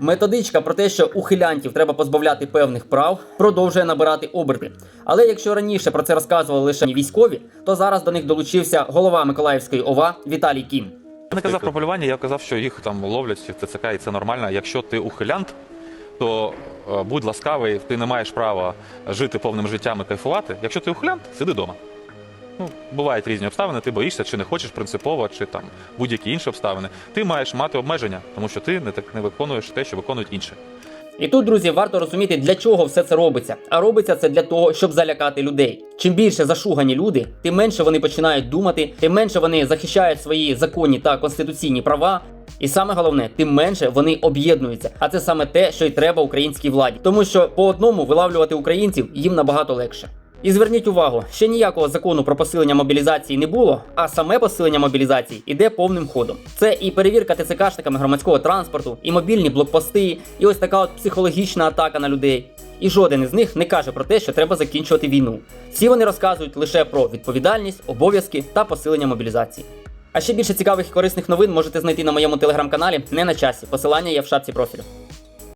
Методичка про те, що ухилянтів треба позбавляти певних прав, продовжує набирати оберти. Але якщо раніше про це розказували лише військові, то зараз до них долучився голова Миколаївської ОВА Віталій Кім. Я не казав про полювання, я казав, що їх там ловлять в ТЦК, і це нормально. Якщо ти ухилянт, то е, будь ласкавий, ти не маєш права жити повним життям і кайфувати. Якщо ти ухилянт, сиди вдома. Ну, бувають різні обставини, ти боїшся, чи не хочеш принципово, чи там будь-які інші обставини. Ти маєш мати обмеження, тому що ти не так не виконуєш те, що виконують інші. І тут, друзі, варто розуміти, для чого все це робиться. А робиться це для того, щоб залякати людей. Чим більше зашугані люди, тим менше вони починають думати, тим менше вони захищають свої законні та конституційні права. І саме головне, тим менше вони об'єднуються. А це саме те, що й треба українській владі, тому що по одному вилавлювати українців їм набагато легше. І зверніть увагу, ще ніякого закону про посилення мобілізації не було, а саме посилення мобілізації іде повним ходом. Це і перевірка ТЦКшниками громадського транспорту, і мобільні блокпости, і ось така от психологічна атака на людей. І жоден із них не каже про те, що треба закінчувати війну. Всі вони розказують лише про відповідальність, обов'язки та посилення мобілізації. А ще більше цікавих і корисних новин можете знайти на моєму телеграм-каналі не на часі. Посилання є в шапці профілю.